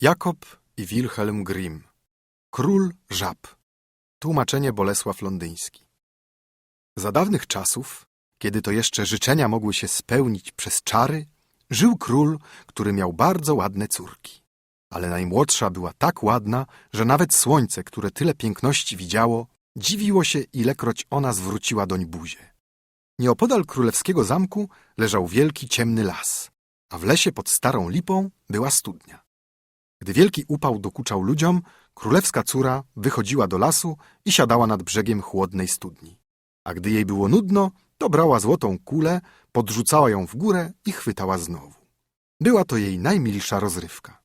Jakob i Wilhelm Grimm Król żab Tłumaczenie Bolesław Londyński Za dawnych czasów, kiedy to jeszcze życzenia mogły się spełnić przez czary, żył król, który miał bardzo ładne córki. Ale najmłodsza była tak ładna, że nawet słońce, które tyle piękności widziało, dziwiło się, ilekroć ona zwróciła doń buzię. Nieopodal królewskiego zamku leżał wielki ciemny las, a w lesie pod starą lipą była studnia. Gdy wielki upał dokuczał ludziom, królewska córa wychodziła do lasu i siadała nad brzegiem chłodnej studni. A gdy jej było nudno, to brała złotą kulę, podrzucała ją w górę i chwytała znowu. Była to jej najmilsza rozrywka.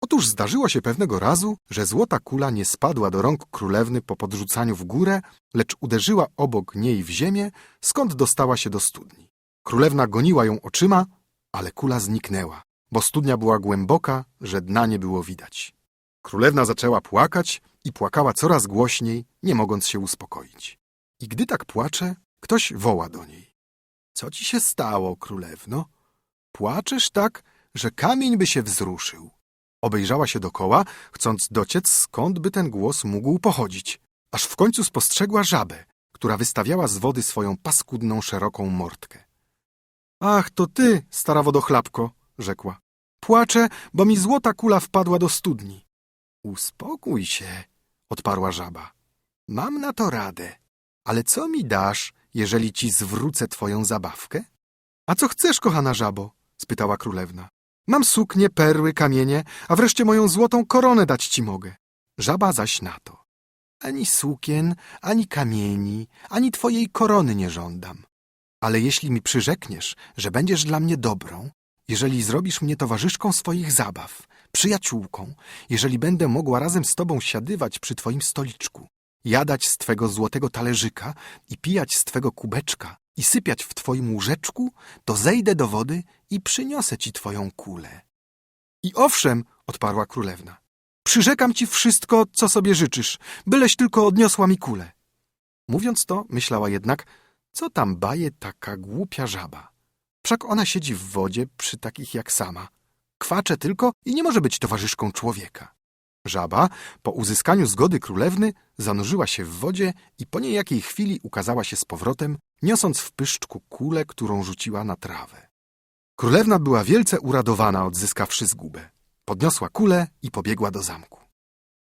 Otóż zdarzyło się pewnego razu, że złota kula nie spadła do rąk królewny po podrzucaniu w górę, lecz uderzyła obok niej w ziemię, skąd dostała się do studni. Królewna goniła ją oczyma, ale kula zniknęła, bo studnia była głęboka, że dna nie było widać. Królewna zaczęła płakać i płakała coraz głośniej, nie mogąc się uspokoić. I gdy tak płacze, ktoś woła do niej. Co ci się stało, królewno? Płaczesz tak, że kamień by się wzruszył. Obejrzała się dokoła, chcąc dociec, skąd by ten głos mógł pochodzić, aż w końcu spostrzegła żabę, która wystawiała z wody swoją paskudną, szeroką mordkę. Ach, to ty, stara wodochlapko, rzekła. Płaczę, bo mi złota kula wpadła do studni. Uspokój się, odparła żaba. Mam na to radę. Ale co mi dasz, jeżeli ci zwrócę twoją zabawkę? A co chcesz, kochana żabo? spytała królewna. Mam suknie, perły, kamienie, a wreszcie moją złotą koronę dać ci mogę. Żaba zaś na to. Ani sukien, ani kamieni, ani twojej korony nie żądam. Ale jeśli mi przyrzekniesz, że będziesz dla mnie dobrą, jeżeli zrobisz mnie towarzyszką swoich zabaw, przyjaciółką, jeżeli będę mogła razem z tobą siadywać przy twoim stoliczku, jadać z twego złotego talerzyka i pijać z twego kubeczka i sypiać w twoim łóżeczku, to zejdę do wody i przyniosę ci twoją kulę. I owszem, odparła królewna, przyrzekam ci wszystko, co sobie życzysz, byleś tylko odniosła mi kulę. Mówiąc to, myślała jednak, co tam baje taka głupia żaba. Wszak ona siedzi w wodzie przy takich jak sama. Kwacze tylko i nie może być towarzyszką człowieka. Żaba, po uzyskaniu zgody królewny, zanurzyła się w wodzie i po niejakiej chwili ukazała się z powrotem, niosąc w pyszczku kulę, którą rzuciła na trawę. Królewna była wielce uradowana, odzyskawszy zgubę. Podniosła kulę i pobiegła do zamku.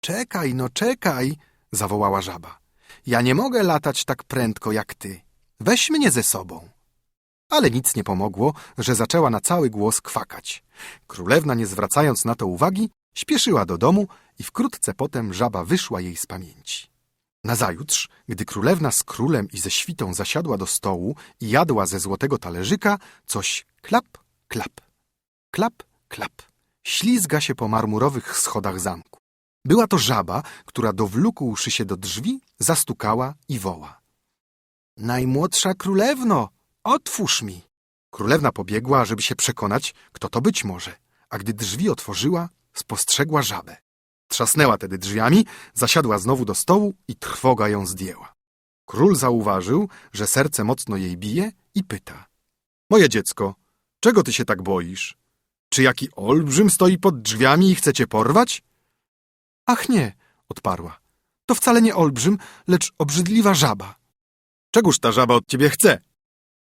Czekaj, no czekaj, zawołała żaba. Ja nie mogę latać tak prędko jak ty. Weź mnie ze sobą. Ale nic nie pomogło, że zaczęła na cały głos kwakać. Królewna, nie zwracając na to uwagi, śpieszyła do domu i wkrótce potem żaba wyszła jej z pamięci. Nazajutrz, gdy królewna z królem i ze świtą zasiadła do stołu i jadła ze złotego talerzyka, coś klap, klap, klap, klap, ślizga się po marmurowych schodach zamku. Była to żaba, która dowlókłszy się do drzwi, zastukała i woła. Najmłodsza królewno, otwórz mi! Królewna pobiegła, żeby się przekonać, kto to być może, a gdy drzwi otworzyła, spostrzegła żabę. Trzasnęła tedy drzwiami, zasiadła znowu do stołu i trwoga ją zdjęła. Król zauważył, że serce mocno jej bije i pyta. Moje dziecko, czego ty się tak boisz? Czy jaki olbrzym stoi pod drzwiami i chce cię porwać? Ach nie, odparła. To wcale nie olbrzym, lecz obrzydliwa żaba. Czegóż ta żaba od ciebie chce?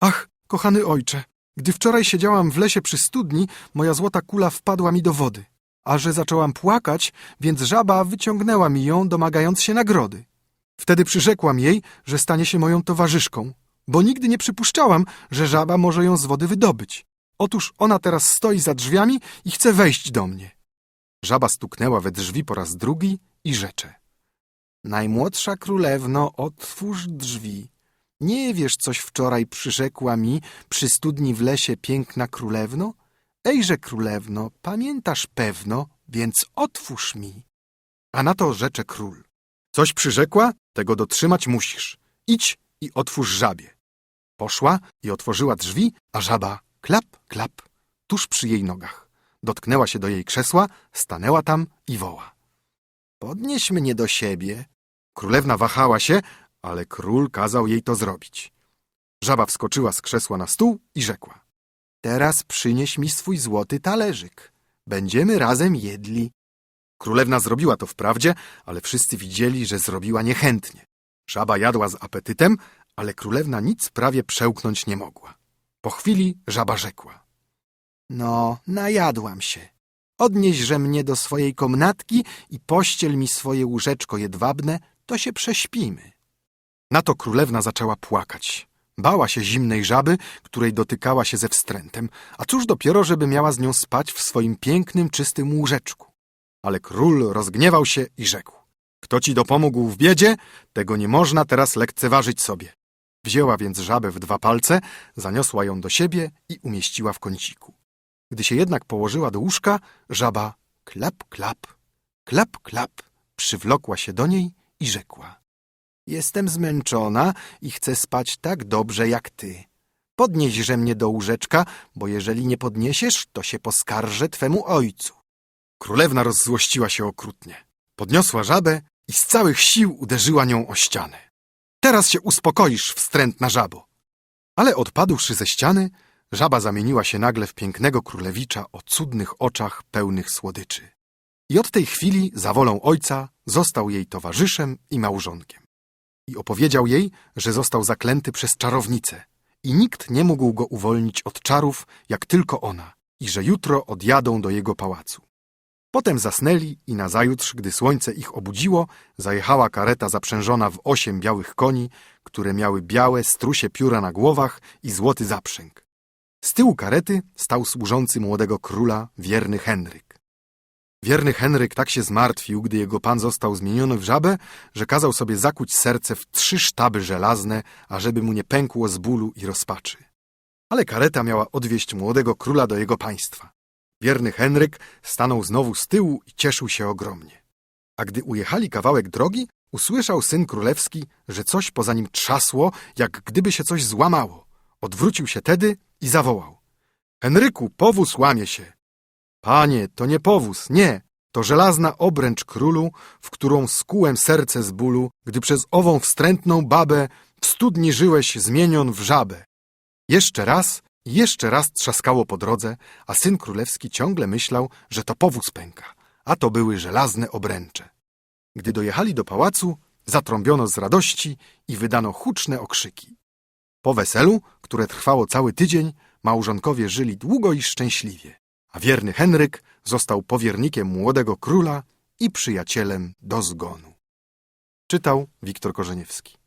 Ach, kochany ojcze, gdy wczoraj siedziałam w lesie przy studni, moja złota kula wpadła mi do wody. A że zaczęłam płakać, więc żaba wyciągnęła mi ją, domagając się nagrody. Wtedy przyrzekłam jej, że stanie się moją towarzyszką, bo nigdy nie przypuszczałam, że żaba może ją z wody wydobyć. Otóż ona teraz stoi za drzwiami i chce wejść do mnie. Żaba stuknęła we drzwi po raz drugi i rzecze. Najmłodsza królewno, otwórz drzwi. Nie wiesz, coś wczoraj przyrzekła mi przy studni w lesie piękna królewno? Ejże, królewno, pamiętasz pewno, więc otwórz mi. A na to rzecze król. Coś przyrzekła, tego dotrzymać musisz. Idź i otwórz żabie. Poszła i otworzyła drzwi, a żaba klap, klap, tuż przy jej nogach. Dotknęła się do jej krzesła, stanęła tam i woła. Podnieś mnie do siebie. Królewna wahała się, ale król kazał jej to zrobić. Żaba wskoczyła z krzesła na stół i rzekła. Teraz przynieś mi swój złoty talerzyk. Będziemy razem jedli. Królewna zrobiła to wprawdzie, ale wszyscy widzieli, że zrobiła niechętnie. Żaba jadła z apetytem, ale królewna nic prawie przełknąć nie mogła. Po chwili żaba rzekła. No, najadłam się. Odnieśże mnie do swojej komnatki i pościel mi swoje łóżeczko jedwabne, to się prześpimy. Na to królewna zaczęła płakać. Bała się zimnej żaby, której dotykała się ze wstrętem, a cóż dopiero, żeby miała z nią spać w swoim pięknym, czystym łóżeczku. Ale król rozgniewał się i rzekł. Kto ci dopomógł w biedzie, tego nie można teraz lekceważyć sobie. Wzięła więc żabę w dwa palce, zaniosła ją do siebie i umieściła w kąciku. Gdy się jednak położyła do łóżka, żaba klap, klap, klap, klap przywlokła się do niej i rzekła. Jestem zmęczona i chcę spać tak dobrze jak ty. Podnieśże mnie do łóżeczka, bo jeżeli nie podniesiesz, to się poskarżę twemu ojcu. Królewna rozzłościła się okrutnie. Podniosła żabę i z całych sił uderzyła nią o ścianę. Teraz się uspokoisz, wstrętna żabo. Ale odpadłszy ze ściany, żaba zamieniła się nagle w pięknego królewicza o cudnych oczach pełnych słodyczy. I od tej chwili, za wolą ojca, został jej towarzyszem i małżonkiem. I opowiedział jej, że został zaklęty przez czarownicę i nikt nie mógł go uwolnić od czarów, jak tylko ona, i że jutro odjadą do jego pałacu. Potem zasnęli i nazajutrz, gdy słońce ich obudziło, zajechała kareta zaprzężona w osiem białych koni, które miały białe, strusie pióra na głowach i złoty zaprzęg. Z tyłu karety stał służący młodego króla, wierny Henryk. Wierny Henryk tak się zmartwił, gdy jego pan został zmieniony w żabę, że kazał sobie zakuć serce w trzy sztaby żelazne, ażeby mu nie pękło z bólu i rozpaczy. Ale kareta miała odwieźć młodego króla do jego państwa. Wierny Henryk stanął znowu z tyłu i cieszył się ogromnie. A gdy ujechali kawałek drogi, usłyszał syn królewski, że coś poza nim trzasło, jak gdyby się coś złamało. Odwrócił się tedy i zawołał. Henryku, powóz łamie się. Panie, to nie powóz, nie. To żelazna obręcz królu, w którą skułem serce z bólu, gdy przez ową wstrętną babę w studni żyłeś zmienion w żabę. Jeszcze raz, i jeszcze raz trzaskało po drodze, a syn królewski ciągle myślał, że to powóz pęka, a to były żelazne obręcze. Gdy dojechali do pałacu, zatrąbiono z radości i wydano huczne okrzyki. Po weselu, które trwało cały tydzień, małżonkowie żyli długo i szczęśliwie, a wierny Henryk został powiernikiem młodego króla i przyjacielem do zgonu. Czytał Wiktor Korzeniewski.